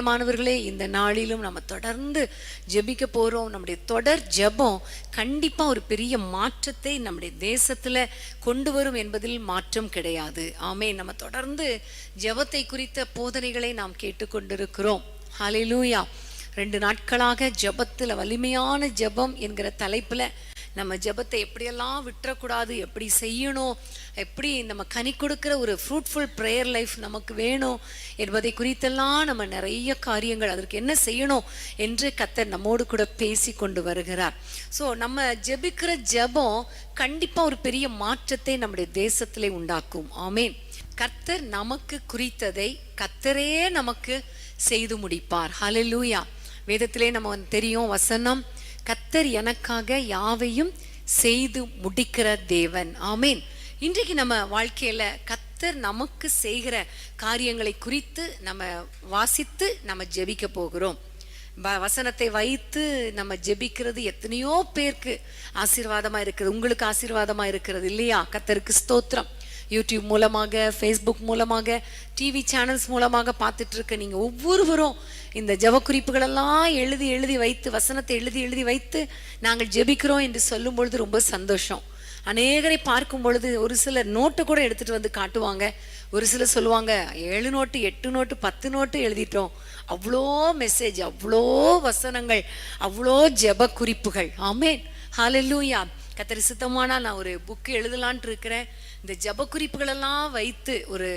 பிரியமானவர்களே இந்த நாளிலும் நம்ம தொடர்ந்து ஜெபிக்க போறோம். நம்முடைய தொடர் ஜெபம் கண்டிப்பா ஒரு பெரிய மாற்றத்தை நம்முடைய தேசத்துல கொண்டு வரும் என்பதில் மாற்றம் கிடையாது. ஆமே நம்ம தொடர்ந்து ஜெபத்தை குறித்த போதனைகளை நாம் கேட்டுக்கொண்டிருக்கிறோம். ஹலிலூயா ரெண்டு நாட்களாக ஜெபத்துல வலிமையான ஜெபம் என்கிற தலைப்புல நம்ம ஜெபத்தை எப்படியெல்லாம் விட்டுறக்கூடாது எப்படி செய்யணும் எப்படி நம்ம கனி கொடுக்கிற ஒரு ஃப்ரூட்ஃபுல் ப்ரேயர் லைஃப் நமக்கு வேணும் என்பதை குறித்தெல்லாம் நம்ம நிறைய காரியங்கள் அதற்கு என்ன செய்யணும் என்று கத்தர் நம்மோடு கூட பேசி கொண்டு வருகிறார். ஸோ நம்ம ஜெபிக்கிற ஜெபம் கண்டிப்பாக ஒரு பெரிய மாற்றத்தை நம்முடைய தேசத்திலே உண்டாக்கும். ஆமேன். கர்த்தர் நமக்கு குறித்ததை கர்த்தரே நமக்கு செய்து முடிப்பார். ஹலலூயா வேதத்திலே நம்ம வந்து தெரியும் வசனம் கத்தர் எனக்காக யாவையும் செய்து முடிக்கிற தேவன். ஆமேன். இன்றைக்கு நம்ம வாழ்க்கையில கத்தர் நமக்கு செய்கிற காரியங்களை குறித்து நம்ம வாசித்து நம்ம ஜெபிக்க போகிறோம். வ- வசனத்தை வைத்து நம்ம ஜெபிக்கிறது எத்தனையோ பேருக்கு ஆசீர்வாதமா இருக்குது. உங்களுக்கு ஆசீர்வாதமா இருக்கிறது இல்லையா? கத்தருக்கு ஸ்தோத்திரம். யூடியூப் மூலமாக ஃபேஸ்புக் மூலமாக டிவி சேனல்ஸ் மூலமாக பார்த்துட்டு இருக்க ஒவ்வொருவரும் இந்த ஜெப குறிப்புகளெல்லாம் எழுதி எழுதி வைத்து வசனத்தை எழுதி எழுதி வைத்து நாங்கள் ஜெபிக்கிறோம் என்று சொல்லும் பொழுது ரொம்ப சந்தோஷம். அநேகரை பார்க்கும் பொழுது ஒரு சிலர் நோட்டு கூட எடுத்துட்டு வந்து காட்டுவாங்க. ஒரு சிலர் சொல்லுவாங்க ஏழு நோட்டு எட்டு நோட்டு பத்து நோட்டு எழுதிட்டோம். அவ்வளோ மெசேஜ் அவ்வளோ வசனங்கள் அவ்வளோ ஜெப குறிப்புகள் ஆமேன் ஹalleluya கத்தரி சுத்தமானா நான் ஒரு புக்கு எழுதலான்ட்டு இருக்கிறேன். இந்த ஜெப குறிப்புகளெல்லாம் வைத்து ஒரு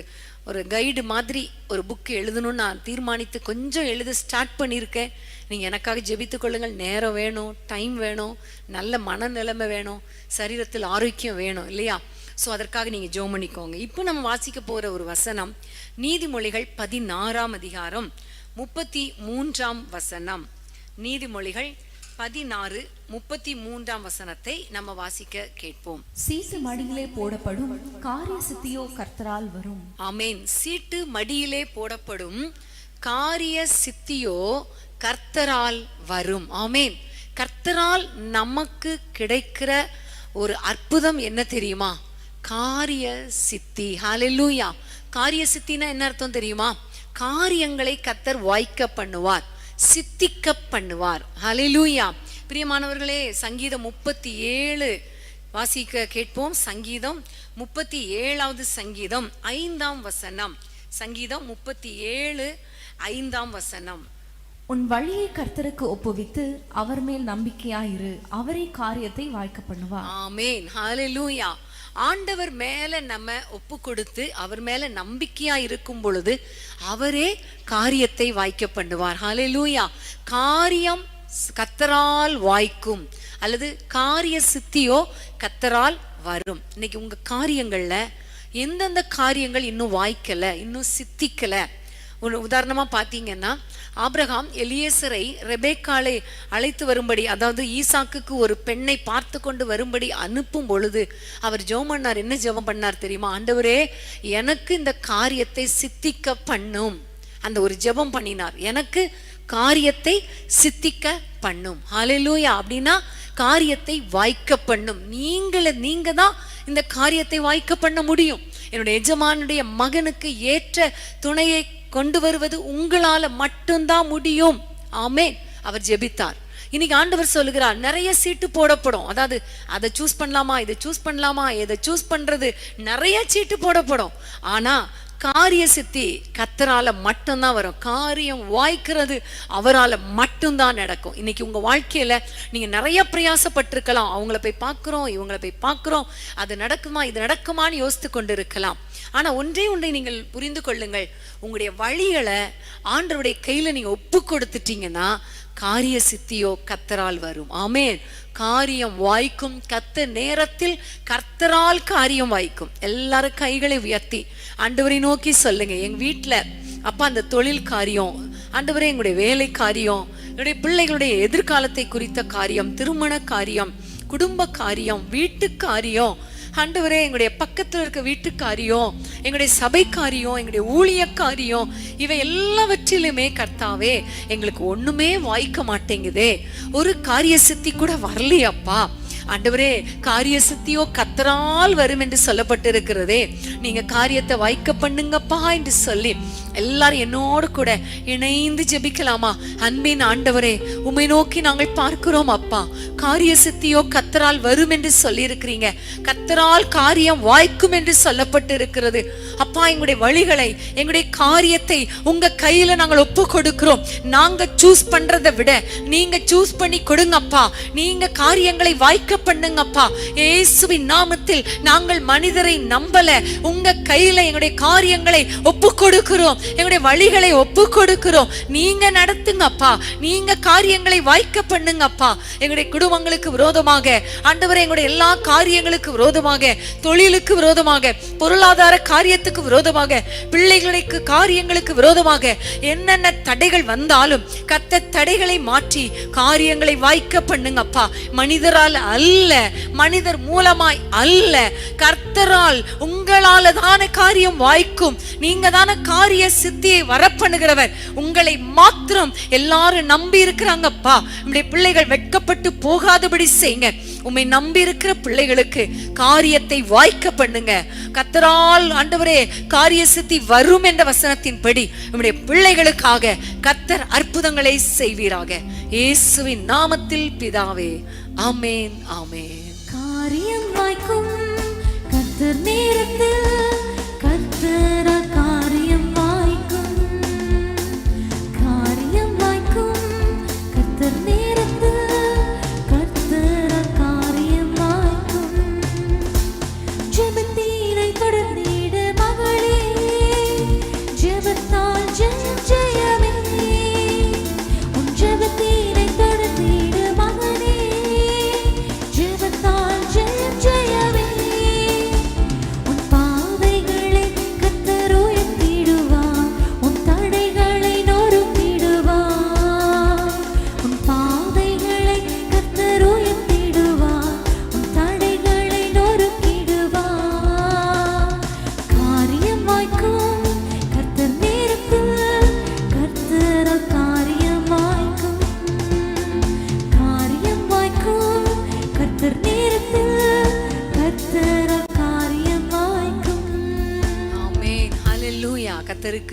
ஒரு கைடு மாதிரி ஒரு புக்கு எழுதணும்னு நான் தீர்மானித்து கொஞ்சம் எழுத ஸ்டார்ட் பண்ணியிருக்கேன். நீங்கள் எனக்காக ஜெபித்து கொள்ளுங்கள். நேரம் வேணும் டைம் வேணும் நல்ல மனநிலைமை வேணும் சரீரத்தில் ஆரோக்கியம் வேணும் இல்லையா? ஸோ அதற்காக நீங்கள் ஜெபம் பண்ணிக்கோங்க. இப்போ நம்ம வாசிக்க போகிற ஒரு வசனம் நீதிமொழிகள் பதினாறாம் அதிகாரம் முப்பத்தி மூன்றாம் வசனம். நீதிமொழிகள் பதினாறு முப்பத்தி மூன்றாம் வசனத்தை நம்ம வாசிக்க கேட்போம். சீட்டு மடியிலே போடப்படும் காரிய சித்தியோ கர்த்தரால் வரும். ஆமேன். சீட்டு மடியிலே போடப்படும் காரிய சித்தியோ கர்த்தரால் வரும். ஆமேன். கர்த்தரால் நமக்கு கிடைக்கிற ஒரு அற்புதம் என்ன தெரியுமா? காரிய சித்தி ஹalleluya காரிய சித்தினா என்ன அர்த்தம் தெரியுமா? காரியங்களை கர்த்தர் வாய்க்க பண்ணுவார். சித்திக்க பண்ணுவார் ஹalleluya. பிரியமானவர்களே சங்கீதம் முப்பத்தி ஏழு. வாசிக்க கேட்போம். சங்கீதம் முப்பத்தி ஏழாவது சங்கீதம் ஐந்தாம் வசனம். சங்கீதம் முப்பத்தி ஏழு ஐந்தாம் வசனம். உன் வழியை கர்த்தருக்கு ஒப்புவித்து அவர் மேல் நம்பிக்கையாயிரு. அவரே காரியத்தை வாய்க்க பண்ணுவார் ஆமேன். ஹalleluya. ஆண்டவர் மேல நம்ம ஒப்பு கொடுத்து அவர் மேல நம்பிக்கையா இருக்கும் பொழுது அவரே காரியத்தை வாய்க்க பண்ணுவார். லூயா காரியம் கத்தரால் வாய்க்கும். அல்லது காரிய சித்தியோ கத்தரால் வரும். இன்னைக்கு உங்க காரியங்கள்ல எந்தெந்த காரியங்கள் இன்னும் வாய்க்கல இன்னும் சித்திக்கல? ஒரு உதாரணமாக பார்த்தீங்கன்னா ஆப்ரஹாம் எலியேசரை ரெபேக்காலை அழைத்து வரும்படி அதாவது ஈசாக்குக்கு ஒரு பெண்ணை பார்த்து கொண்டு வரும்படி அனுப்பும் பொழுது அவர் ஜெபம் பண்ணார் என்ன ஜெபம் பண்ணார் தெரியுமா? ஆண்டவரே எனக்கு இந்த காரியத்தை சித்திக்க பண்ணும். அந்த ஒரு ஜெபம் பண்ணினார். எனக்கு காரியத்தை சித்திக்க பண்ணும். ஹalleluya! அப்படின்னா காரியத்தை வாய்க்க பண்ணும். நீங்கள நீங்க தான் இந்த காரியத்தை வாய்க்க பண்ண முடியும். என்னுடைய எஜமானுடைய மகனுக்கு ஏற்ற துணையை கொண்டு வருவது உங்களால மட்டும்தான் முடியும். ஆமே அவர் ஜெபித்தார். இன்னைக்கு ஆண்டவர் சொல்லுகிறார் நிறைய சீட்டு போடப்படும். அதாவது அதை சூஸ் பண்ணலாமா இதை சூஸ் பண்ணலாமா இதை சூஸ் பண்றது நிறைய சீட்டு போடப்படும். ஆனா காரிய சித்தி கத்தரால மட்டும்தான் வரும். காரியம் வாய்க்கிறது அவரால் மட்டும்தான் நடக்கும். இன்னைக்கு உங்க வாழ்க்கையில நீங்க நிறைய பிரயாசப்பட்டிருக்கலாம். அவங்கள போய் பார்க்குறோம் இவங்கள போய் பார்க்குறோம். அது நடக்குமா இது நடக்குமான்னு யோசித்து கொண்டு இருக்கலாம் ஆனா ஒன்றே ஒன்றை நீங்கள் புரிந்து கொள்ளுங்கள். உங்களுடைய வழிகளை ஆண்டவருடைய கையில நீங்க ஒப்பு கொடுத்துட்டீங்கன்னா காரிய சித்தியோ கத்தரால் வரும். ஆமே காரியம் வாய்க்கும் கத்த நேரத்தில் கர்த்தரால் காரியம் வாய்க்கும். எல்லாரும் கைகளை உயர்த்தி ஆண்டவரை நோக்கி சொல்லுங்க. எங்க வீட்டில் அப்பா அந்த தொழில் காரியம் ஆண்டவரே எங்களுடைய வேலை காரியம் என்னுடைய பிள்ளைகளுடைய எதிர்காலத்தை குறித்த காரியம் திருமண காரியம் குடும்ப காரியம் வீட்டு காரியம் ஆண்டவரே எங்களுடைய பக்கத்தில் இருக்க வீட்டுக்காரியம் எங்களுடைய சபைக்காரியம் எங்களுடைய ஊழியக்காரியம் இவை எல்லாவற்றிலுமே கர்த்தாவே எங்களுக்கு ஒண்ணுமே வாய்க்க மாட்டேங்குதே. ஒரு காரிய சித்தி கூட வரலையப்பா. ஆண்டவரே காரிய சித்தியோ கத்தரால் வரும் என்று சொல்லப்பட்டிருக்கிறதே. நீங்க காரியத்தை வாய்க்க பண்ணுங்கப்பா என்று சொல்லி எல்லாரும் என்னோடு கூட இணைந்து ஜெபிக்கலாமா? அன்பின் ஆண்டவரே உமை நோக்கி நாங்கள் பார்க்கிறோம் அப்பா. காரிய சித்தியோ கத்தரால் வரும் என்று சொல்லியிருக்கிறீங்க. கத்தரால் காரியம் வாய்க்கும் என்று சொல்லப்பட்டு இருக்கிறது அப்பா எங்களுடைய வழிகளை எங்களுடைய காரியத்தை உங்க கையில நாங்கள் ஒப்பு கொடுக்கிறோம் நாங்க சூஸ் பண்றதை விட நீங்க சூஸ் பண்ணி கொடுங்கப்பா. நீங்க காரியங்களை வாய்க்க பண்ணுங்கப்பா. இயேசுவின் நாமத்தில் நாங்கள் மனிதரை நம்பல. உங்க கையில எங்களுடைய காரியங்களை ஒப்பு கொடுக்கிறோம் எங்களுடைய வழிகளை ஒப்பு கொடுக்கிறோம் நீங்க நடத்துங்கப்பா. நீங்க காரியங்களை வாய்க்க பண்ணுங்கப்பா. எங்களுடைய குடும்பங்களுக்கு விரோதமாக ஆண்டவரே எங்களுடைய எல்லா காரியங்களுக்கு விரோதமாக தொழிலுக்கு விரோதமாக பொருளாதார காரியத்துக்கு விரோதமாக பிள்ளைகளுக்கு காரியங்களுக்கு விரோதமாக என்னென்ன தடைகள் வந்தாலும் கத்த தடைகளை மாற்றி காரியங்களை வாய்க்க பண்ணுங்கப்பா. மனிதரால் அல்ல மனிதர் மூலமாய் அல்ல கர்த்தரால் உங்களால தான காரியம் வாய்க்கும். நீங்க தான காரிய சித்தியை வரப்பண்ணுகிறவர். உங்களை மாத்திரம் எல்லாரும் நம்பி இருக்கிறாங்கப்பா. நம்முடைய பிள்ளைகள் வெட்கப்பட்டு போகாதபடி செய்யுங்க. உண்மை நம்பி இருக்கிற பிள்ளைகளுக்கு காரியத்தை வாய்க்க பண்ணுங்க. கத்தரால் ஆண்டவரே காரிய சித்தி வரும் என்ற வசனத்தின்படி நம்முடைய பிள்ளைகளுக்காக கத்தர் அற்புதங்களை செய்வீராக. இயேசுவின் நாமத்தில் பிதாவே ஆமேன் ஆமேன். காரியம் வாய்க்கும் கத்தர் நேரத்தில்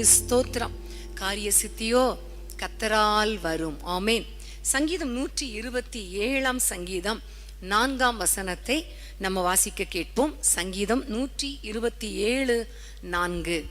கர்த்தருக்கு ஸ்தோத்திரம். காரிய சித்தியோ கத்தரால் வரும். ஆமேன். சங்கீதம் நூற்றி இருபத்தி ஏழாம் சங்கீதம். நான்காம் வசனத்தை நம்ம வாசிக்க கேட்போம். சங்கீதம் நூற்றி இருபத்தி ஏழு நான்கு.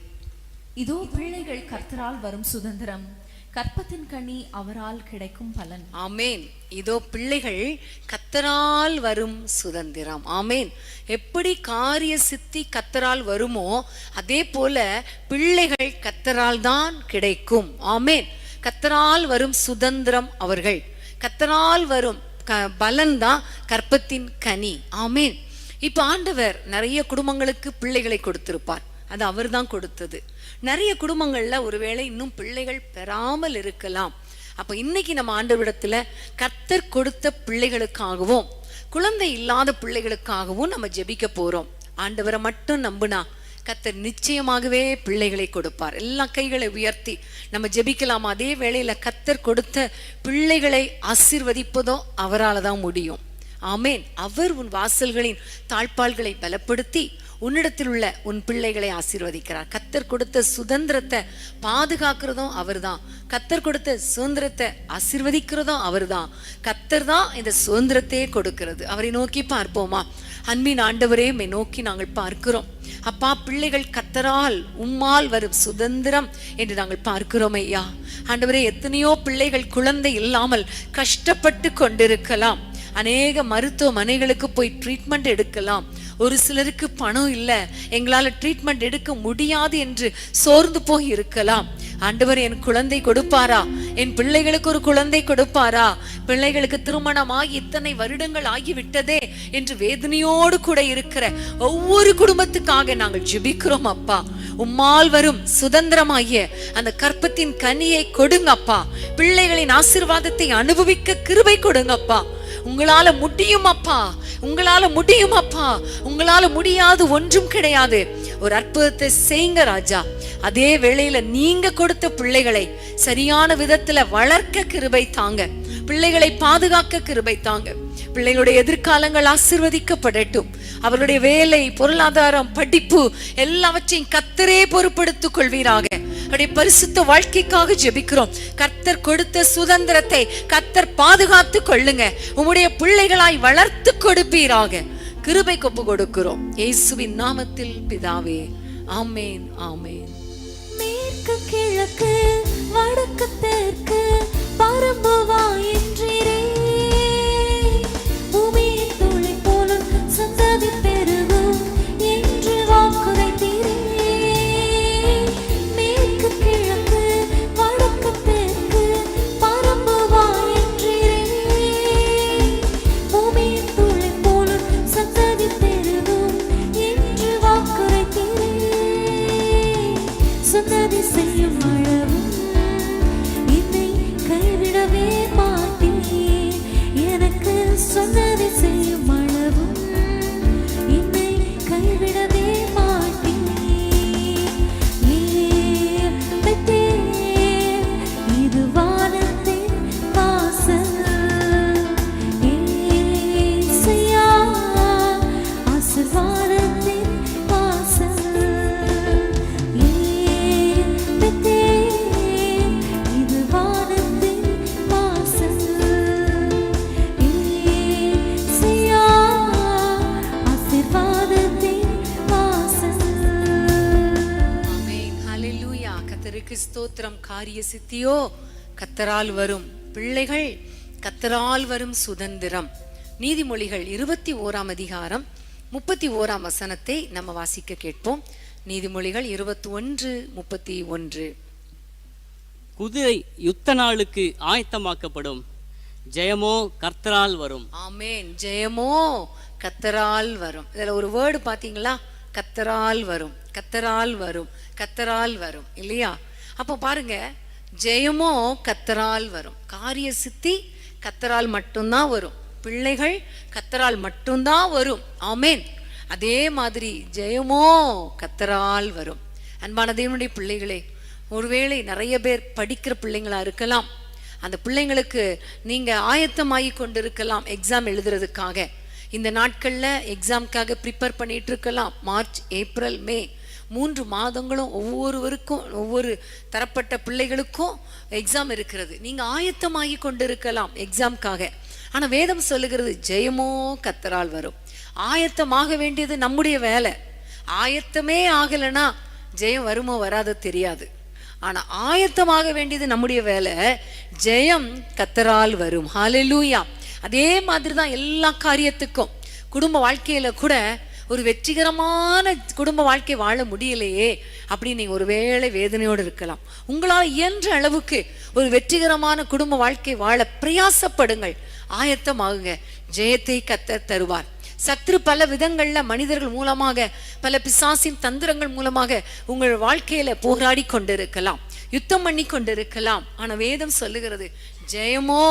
இதோ பிள்ளைகள் கர்த்தரால் வரும் சுதந்திரம். கற்பத்தின் கனி அவரால் கிடைக்கும் பலன். ஆமேன். இதோ பிள்ளைகள் கத்தரால் வரும் சுதந்திரம். ஆமேன். எப்படி காரிய சித்தி கத்தரால் வருமோ அதே போல பிள்ளைகள் கத்தரால் தான் கிடைக்கும். ஆமேன். கத்தரால் வரும் சுதந்திரம் அவர்கள். கத்தரால் வரும் க பலன் தான் கற்பத்தின் கனி. ஆமேன். இப்ப ஆண்டவர் நிறைய குடும்பங்களுக்கு பிள்ளைகளை கொடுத்திருப்பார். அது அவர்தான் கொடுத்தது. நிறைய குடும்பங்கள்ல ஒருவேளை இன்னும் பிள்ளைகள் பெறாமல் இருக்கலாம். அப்போ இன்னைக்கு நம்ம ஆண்டவரிடத்துல கத்தர் கொடுத்த பிள்ளைகளுக்காகவும் குழந்தை இல்லாத பிள்ளைகளுக்காகவும் நம்ம ஜெபிக்க போறோம். ஆண்டவரை மட்டும் நம்புனா கத்தர் நிச்சயமாகவே பிள்ளைகளை கொடுப்பார். எல்லா கைகளை உயர்த்தி நம்ம ஜெபிக்கலாம். அதே வேளையில கத்தர் கொடுத்த பிள்ளைகளை ஆசீர்வதிப்பதோ அவரால் தான் முடியும். ஆமேன். அவர் உன் வாசல்களின் தாழ்பால்களை பலப்படுத்தி உன்னிடத்தில் உள்ள உன் பிள்ளைகளை ஆசீர்வதிக்கிறார். கத்தர் கொடுத்த சுதந்திரத்தை பாதுகாக்கிறதும் அவர்தான். கத்தர் கொடுத்த சுதந்திரத்தை ஆசீர்வதிக்கிறதும் அவர்தான். கத்தர் தான் இந்த சுதந்திரத்தையே கொடுக்கிறது. அவரை நோக்கி பார்ப்போமா? அன்பின் ஆண்டவரே மே நோக்கி நாங்கள் பார்க்கிறோம். அப்பா பிள்ளைகள் கத்தரால் உம்மால் வரும் சுதந்திரம் என்று நாங்கள் பார்க்கிறோம் ஐயா. ஆண்டவரே எத்தனையோ பிள்ளைகள் குழந்தை இல்லாமல் கஷ்டப்பட்டு கொண்டிருக்கலாம். அநேக மருத்துவமனைகளுக்கு போய் ட்ரீட்மெண்ட் எடுக்கலாம். ஒரு சிலருக்கு பணம் இல்லை. எங்களால் ட்ரீட்மெண்ட் எடுக்க முடியாது என்று சோர்ந்து போய் இருக்கலாம். ஆண்டவர் என் குழந்தை கொடுப்பாரா? என் பிள்ளைகளுக்கு ஒரு குழந்தை கொடுப்பாரா? பிள்ளைகளுக்கு திருமணமாகி இத்தனை வருடங்கள் ஆகிவிட்டதே என்று வேதனையோடு கூட இருக்கிற ஒவ்வொரு குடும்பத்துக்காக நாங்கள் ஜெபிக்கிறோம் அப்பா. உம்மால் வரும் சுதந்திரமாகிய அந்த கற்பத்தின் கனியை கொடுங்கப்பா. பிள்ளைகளின் ஆசிர்வாதத்தை அனுபவிக்க கிருபை கொடுங்கப்பா. உங்களால முடியும் அப்பா. உங்களால முடியும் அப்பா. உங்களால முடியாது ஒன்றும் கிடையாது. ஒரு அற்புதத்தை செய்யுங்க ராஜா. அதே வேளையில நீங்க கொடுத்த பிள்ளைகளை சரியான விதத்துல வளர்க்க கிருபை தாங்க. பிள்ளைகளை பாதுகாக்க கிருபை தாங்க. பிள்ளைகளுடைய எதிர்காலங்கள் ஆசிர்வதிக்கப்படட்டும். அவருடைய வேலை பொருளாதாரம் படிப்பு எல்லாவற்றையும் கத்தரே பொறுப்படுத்திக் கொள்வீராக. அவருடைய பரிசுத்த வாழ்க்கைக்காக ஜெபிக்கிறோம். கர்த்தர் கொடுத்த சுதந்திரத்தை கர்த்தர் பாதுகாத்து கொள்ளுங்க. உம்முடைய பிள்ளைகளாய் வளர்த்து கொடுப்பீராக. கிருபை கொப்பு கொடுக்கிறோம். இயேசுவின் நாமத்தில் பிதாவே ஆமேன் ஆமேன். மேற்கு கிழக்கு வடக்கு தெற்கு பரம்புவா என்றே பெருகும் கர்த்தருக்கு ஸ்தோத்திரம். காரிய சித்தியோ கத்தரால் வரும் பிள்ளைகள் கத்தரால் வரும் சுதந்திரம். நீதிமொழிகள் இருபத்தி ஓராம் அதிகாரம் முப்பத்தி ஓராம் வசனத்தை நம்ம வாசிக்க கேட்போம். நீதிமொழிகள் இருபத்தி ஒன்று முப்பத்தி ஒன்று. குதிரை யுத்த நாளுக்கு ஆயத்தமாக்கப்படும். ஜெயமோ கர்த்தரால் வரும். ஆமென். ஜெயமோ கத்தரால் வரும். இதுல ஒரு வேர்டு பாத்தீங்களா கத்தரால் வரும். கத்தரால் வரும். கத்தரால் வரும். இல்லையா? அப்போ பாருங்க ஜெயமோ கத்தரால் வரும். காரிய சித்தி கத்தரால் மட்டும்தான் வரும். பிள்ளைகள் கத்தரால் மட்டும்தான் வரும். ஆமேன். அதே மாதிரி ஜெயமோ கத்தரால் வரும். அன்பான தேவனுடைய பிள்ளைகளே ஒருவேளை நிறைய பேர் படிக்கிற பிள்ளைங்களா இருக்கலாம். அந்த பிள்ளைங்களுக்கு நீங்க ஆயத்தமாகி கொண்டிருக்கலாம் எக்ஸாம் எழுதுறதுக்காக. இந்த நாட்கள்ல எக்ஸாம்க்காக ப்ரிப்பேர் பண்ணிட்டு இருக்கலாம். March April May. மூன்று மாதங்களும் ஒவ்வொருவருக்கும் ஒவ்வொரு தரப்பட்ட பிள்ளைகளுக்கும் எக்ஸாம் இருக்கிறது. நீங்கள் ஆயத்தமாகி கொண்டிருக்கலாம் எக்ஸாம்க்காக ஆனால் வேதம் சொல்லுகிறது ஜெயமோ கத்தரால் வரும். ஆயத்தமாக வேண்டியது நம்முடைய வேலை. ஆயத்தமே ஆகலைன்னா ஜெயம் வருமோ வராதோ தெரியாது. ஆனால் ஆயத்தமாக வேண்டியது நம்முடைய வேலை ஜெயம் கத்தரால் வரும். ஹாலலூயா அதே மாதிரி தான் எல்லா காரியத்துக்கும். குடும்ப வாழ்க்கையில் கூட ஒரு வெற்றிகரமான குடும்ப வாழ்க்கை வாழ முடியலையே அப்படின்னு நீங்க ஒருவேளை வேதனையோடு இருக்கலாம். உங்களால் இயன்ற அளவுக்கு ஒரு வெற்றிகரமான குடும்ப வாழ்க்கை வாழ பிரயாசப்படுங்கள். ஆயத்தமாகுங்க ஜெயத்தை கத்த தருவார். சத்ரு பல விதங்கள்ல மனிதர்கள் மூலமாக பல பிசாசின் தந்திரங்கள் மூலமாக உங்கள் வாழ்க்கையில போராடி கொண்டிருக்கலாம். யுத்தம் பண்ணி கொண்டிருக்கலாம். ஆனா வேதம் சொல்லுகிறது ஜெயமோ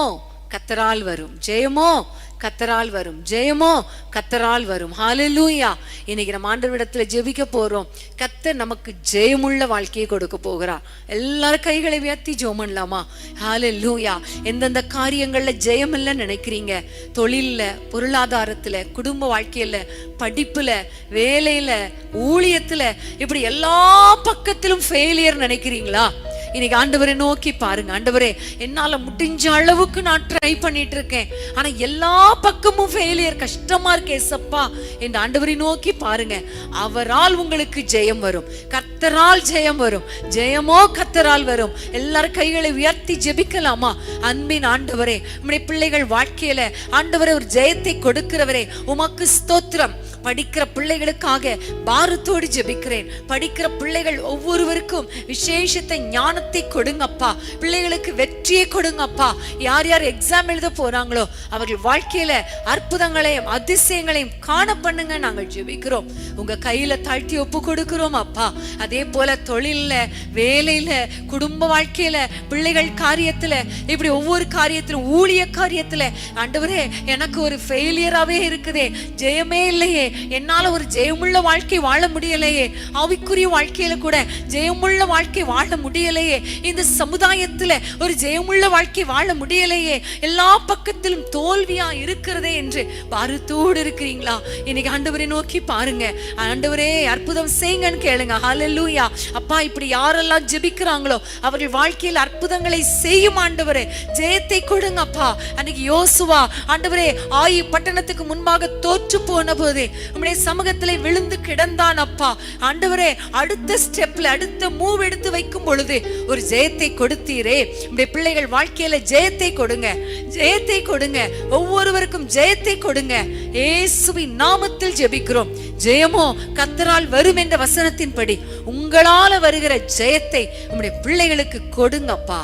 கத்தரால் வரும். ஜெயமோ கத்தரால் வரும். ஜெயமோ கத்தரால் வரும். ஹாலலூயா இன்னைக்கு நம்ம ஆண்டவரிடத்துல ஜெபிக்க போறோம். கத்த நமக்கு ஜெயமுள்ள வாழ்க்கையை கொடுக்க போகிறா எல்லாரும் கைகளை உயர்த்தி ஜெபம் பண்ணலாமா ஹalleluya எந்தெந்த காரியங்கள்ல ஜெயம் இல்லைன்னு நினைக்கிறீங்க? தொழில்ல பொருளாதாரத்துல குடும்ப வாழ்க்கையில படிப்புல வேலையில ஊழியத்துல இப்படி எல்லா பக்கத்திலும் ஃபெயிலியர் நினைக்கிறீங்களா? இன்னைக்கு ஆண்டவரை நோக்கி பாருங்க. ஆண்டவரே என்னால முடிஞ்ச அளவுக்கு நான் ட்ரை பண்ணிட்டு இருக்கேன் ஆனா எல்லா பக்கமும் ஃபெயிலியர் கஷ்டமா இருக்கு ஏசப்பா. என்று ஆண்டவரை நோக்கி பாருங்க. அவரால் உங்களுக்கு ஜெயம் வரும். கத்தரால் ஜெயம் வரும். ஜெயமோ கத்தரால் வரும். எல்லாரும் கைகளை உயர்த்தி ஜெபிக்கலாமா? அன்பின் ஆண்டவரே நம்முடைய பிள்ளைகள் வாழ்க்கையில ஆண்டவரே ஒரு ஜெயத்தை கொடுக்கிறவரே உமக்கு ஸ்தோத்திரம். படிக்கிற பிள்ளைகளுக்காக பாரத்தோடு ஜெபிக்கிறேன். படிக்கிற பிள்ளைகள் ஒவ்வொருவருக்கும் விசேஷத்தை ஞானத்தை கொடுங்கப்பா. பிள்ளைகளுக்கு வெற்றியை கொடுங்கப்பா. யார் யார் எக்ஸாம் எழுத போறாங்களோ அவர்கள் வாழ்க்கையில அற்புதங்களையும் அதிசயங்களையும் காண பண்ணுங்க நாங்கள் ஜெபிக்கிறோம். உங்க கையில தாழ்த்தி ஒப்பு கொடுக்கிறோம் அப்பா. அதே போல தொழில்ல வேலையில குடும்ப வாழ்க்கையில பிள்ளைகள் காரியத்துல இப்படி ஒவ்வொரு காரியத்திலும் ஊழிய காரியத்துல ஆண்டவரே எனக்கு ஒரு ஃபெயிலியராவே இருக்குதே. ஜெயமே இல்லையே. என்னால ஒரு ஜெயமுள்ள வாழ்க்கை வாழ முடியலையே. ஆவிக்குரிய வாழ்க்கையில கூட ஜெயமுள்ள வாழ்க்கை வாழ முடியலையே. இந்த சமுதாயத்துல ஒரு ஜெயமுள்ள வாழ்க்கை வாழ முடியலையே. எல்லா பக்கத்திலும் தோல்வியா இருக்கிறதே என்று பாரத்தோடு இருக்கிறீங்களா? இன்னைக்கு ஆண்டவரை நோக்கி பாருங்க. ஆண்டவரே அற்புதம் செய்யுங்கன்னு கேளுங்க. ஹalleluya அப்பா இப்படி யாரெல்லாம் ஜெபிக்கிறாங்களோ அவர்கள் வாழ்க்கையில் அற்புதங்களை செய்யும் ஆண்டவரே. ஜெயத்தை கொடுங்க அப்பா. அன்னைக்கு யோசுவா ஆண்டவரே ஆயி பட்டணத்துக்கு முன்பாக தோற்று போன போது நம்முடைய சமூகத்திலே விழுந்து கிடந்தான் அப்பா. ஆண்டவரே அடுத்த ஸ்டெப்ல அடுத்த மூவ் எடுத்து வைக்கும் பொழுது ஒரு ஜெயத்தை கொடுத்தீரே. உடைய பிள்ளைகள் வாழ்க்கையில ஜெயத்தை கொடுங்க. ஜெயத்தை கொடுங்க. ஒவ்வொருவருக்கும் ஜெயத்தை கொடுங்க. இயேசுவின் நாமத்தில் ஜெபிக்கிறோம். ஜெயமோ கத்தரால் வரும் என்ற வசனத்தின்படி உங்களால வருகிற ஜெயத்தை உம்முடைய பிள்ளைகளுக்கு கொடுங்கப்பா.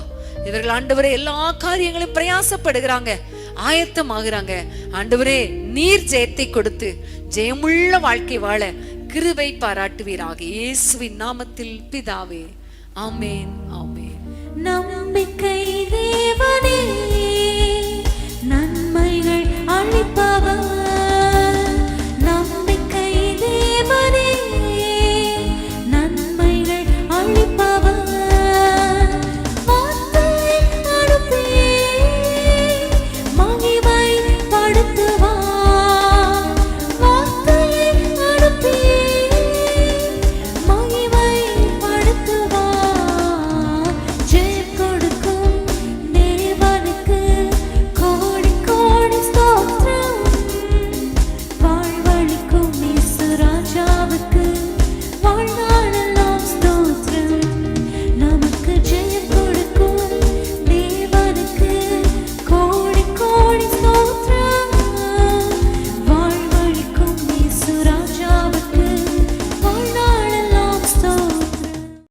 இவர்கள் ஆண்டவரே எல்லா காரியங்களும் பிரயாசப்படுகிறாங்க. ஆயத்தம் ஆகுறாங்க ஆண்டவரே நீர் ஜெயத்தை கொடுத்து ஜெயமுள்ள வாழ்க்கை வாழ கிருபை பாராட்டுவீராக. இயேசுவின் நாமத்தில் பிதாவே. ஆமேன் ஆமேன். நம்பிக்கை